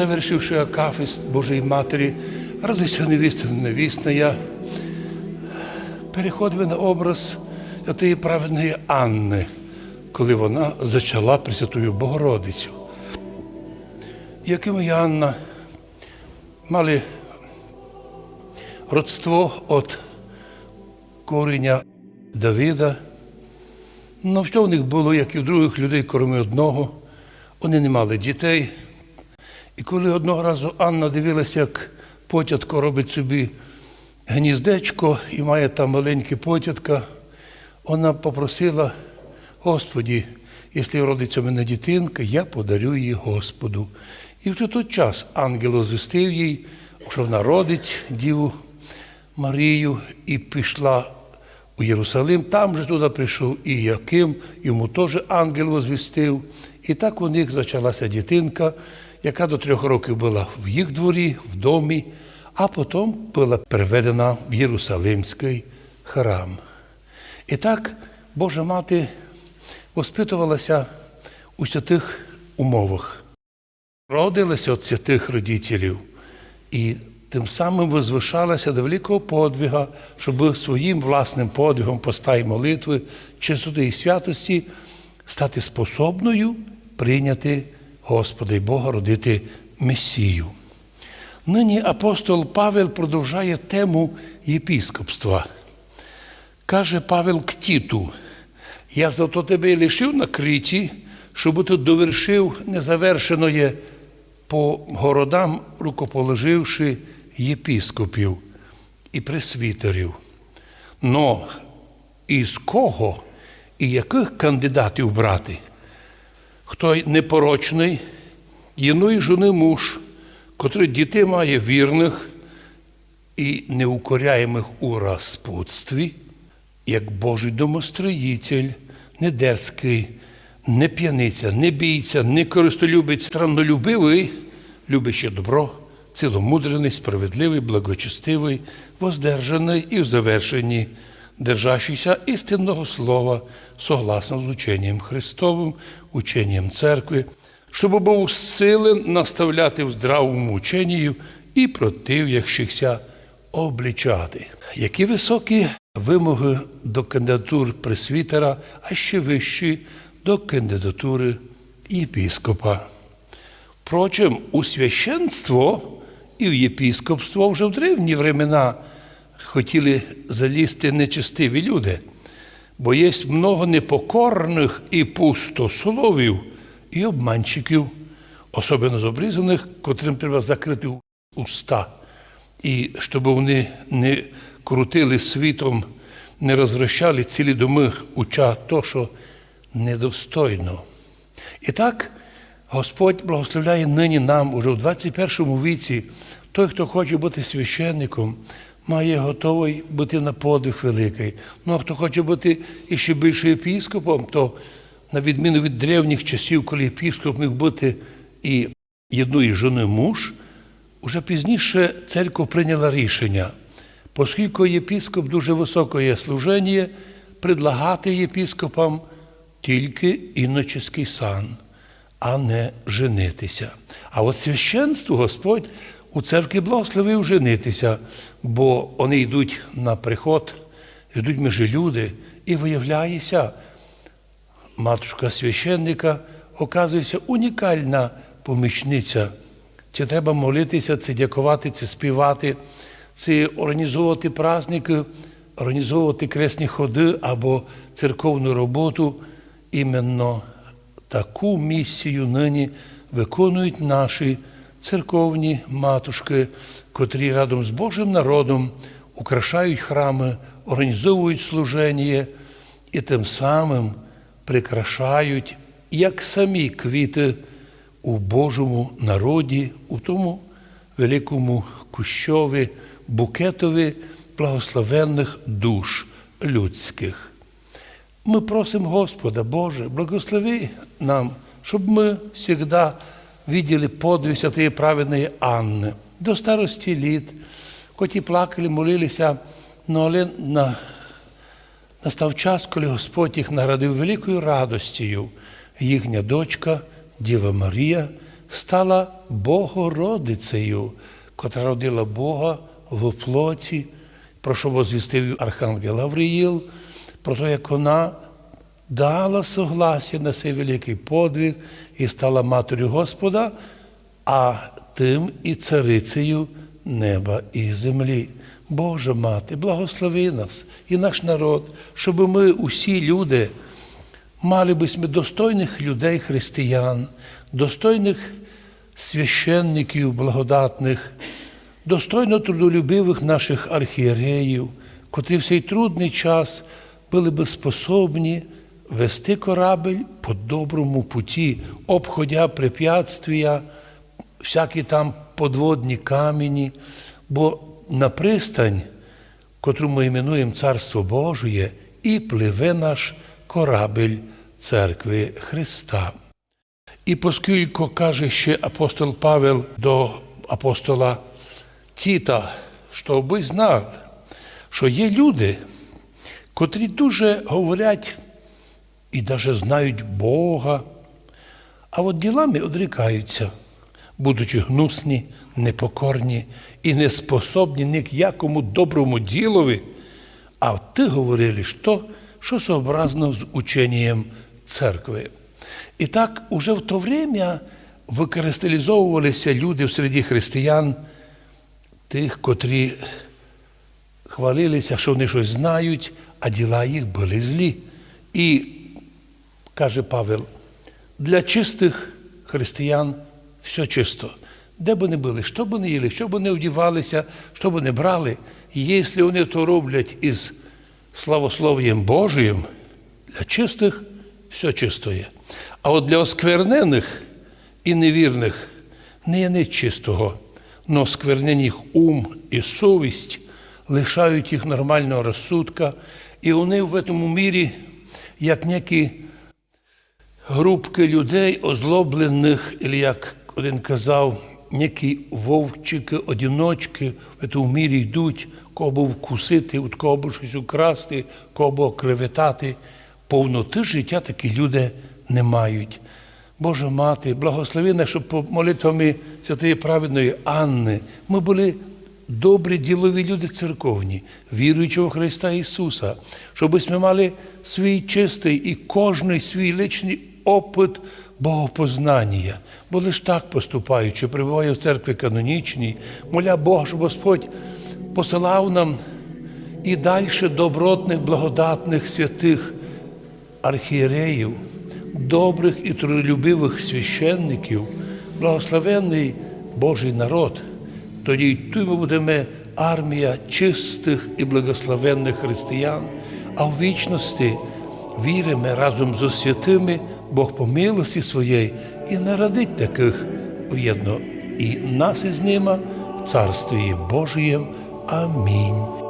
завершивши акафіст Божої Матері, радуйся невіста невісна, я переходив на образ тієї праведної Анни, коли вона зачала Пресвятую Богородицю. Яким і Анна мали родство від коріння Давида. Ну, що в них було, як і в других людей, крім одного. Вони не мали дітей. І коли одного разу Анна дивилася, як потятко робить собі гніздечко і має там маленьке потятка, вона попросила, Господі, якщо родиться в мене дитинка, я подарю її Господу. І в той час ангел звістив їй, що вона родить Діву Марію і пішла у Єрусалим. Там же туди прийшов і Яким, йому теж ангел возвістив. І так у них почалася дитинка, яка до трьох років була в їх дворі, в домі, а потім була переведена в Єрусалимський храм. І так Божа мати воспитувалася у святих умовах. Родилася від святих родителів і тим самим возвишалася до великого подвига, щоб своїм власним подвигом поста молитви, чистоти і святості стати способною прийняти Господа і Бога родити Месію. Нині апостол Павел продовжує тему єпіскопства. Каже Павел к Тіту, я зато тебе і лишив на криті, щоб ти довершив незавершеноє по городам, рукоположивши єпіскопів і пресвітерів. Но із кого і яких кандидатів брати? Хто непорочний, єної жони муж, котрий дітей має вірних і неукоряємих у розпутстві, як Божий домостроїтель, не дерзкий, не п'яниця, не бійця, не користолюбець, страннолюбивий, любящий добро, ціломудрений, справедливий, благочестивий, воздержаний і в завершенні, держащийся істинного слова, согласно з ученням Христовим, ученням церкви, щоб був сили наставляти в здравому ученні і против'яхщихся облічати. Які високі вимоги до кандидатур пресвітера, а ще вищі до кандидатури єпіскопа. Впрочем, у священство і в єпіскопство вже в древні времена хотіли залізти нечестиві люди, бо є много непокорних і пустословів, і обманщиків, особливо з обрізаних, котрим треба закрити уста. І щоб вони не крутили світом, не розвращали цілі доми, уча то, що недостойно. І так Господь благословляє нині нам уже в 21 віці. Той, хто хоче бути священником, має готовий бути на подвиг великий. Ну а хто хоче бути іще більше епіскопом, то на відміну від древніх часів, коли епіскоп міг бути і єдної жони муж, уже пізніше церква прийняла рішення, оскільки єпіскоп дуже високе служення, предлагати єпіскопам тільки іноческий сан, а не женитися. А от священство Господь у церкві благословив женитися, бо вони йдуть на приход, йдуть межі люди, і виявляється, матушка священника оказується унікальна помічниця. Чи треба молитися, це дякувати, це співати, це організовувати праздники, організовувати кресні ходи або церковну роботу. Іменно таку місію нині виконують наші церковні матушки, котрі разом з Божим народом украшають храми, організовують служення і тим самим прикрашають як самі квіти у Божому народі, у тому великому кущові, букетові благословенних душ людських. Ми просимо Господа, Боже, благослови нам, щоб ми завжди видели подвиг святої праведної Анни. До старості літ, хоч і плакали, молилися, але на, настав час, коли Господь їх наградив великою радостю. Їхня дочка, Діва Марія, стала Богородицею, котра родила Бога в плоті, про що возвістив Архангел Гавриїл, про те, як вона дала согласія на цей великий подвиг і стала матір'ю Господа, а тим і царицею неба і землі. Божа мати, благослови нас і наш народ, щоб ми усі люди мали би достойних людей, християн, достойних священників благодатних, достойно трудолюбивих наших архієреїв, котрі в цей трудний час були би способні вести корабель по доброму путі, обходя препятствия, всякі там подводні камені, бо на пристань, котру ми іменуємо Царство Божє, і пливе наш корабель церкви Христа. І оскільки каже ще апостол Павел до апостола Тіта, щоб ви знали, що є люди, котрі дуже говорять і навіть знають Бога, а от ділами одрікаються, будучи гнусні, непокорні і неспособні ні к якому доброму ділові, а ти говорили, що, що сообразно з ученням церкви. І так уже в то время використалізовувалися люди в середі християн, тих, котрі хвалилися, що вони щось знають, а діла їх були злі. І каже Павел, для чистих християн все чисто. Де б вони були, що б вони їли, що б вони одівалися, що б вони брали, якщо вони то роблять із славослов'ям Божиїм, для чистих все чисто є. А от для осквернених і невірних не є ніч чистого, но їх ум і совість лишають їх нормального розсудка, і вони в цьому мірі, як некі групки людей, озлоблених, або, як один казав, некі вовчики, одіночки в цьому мірі йдуть, кого вкусити, от кого щось украсти, кого клеветати. Повноти життя такі люди не мають. Божа мати, благослови нас, щоб по молитвами святої праведної Анни ми були добрі ділові люди церковні, віруючи в Христа Ісуса, щоб ми мали свій чистий і кожний свій личний опит богопознання. Бо лише так поступаючи, перебуває в церкві канонічній, моля Бога, щоб Господь посилав нам і далі добротних, благодатних святих архієреїв, добрих і трудолюбивих священників, благословенний Божий народ. Тоді й тут ми будемо армія чистих і благословенних християн, а в вічності віримо разом з святими Бог по милості своєї і народить таких в'єдно і нас із ними в Царстві Божієм. Амінь.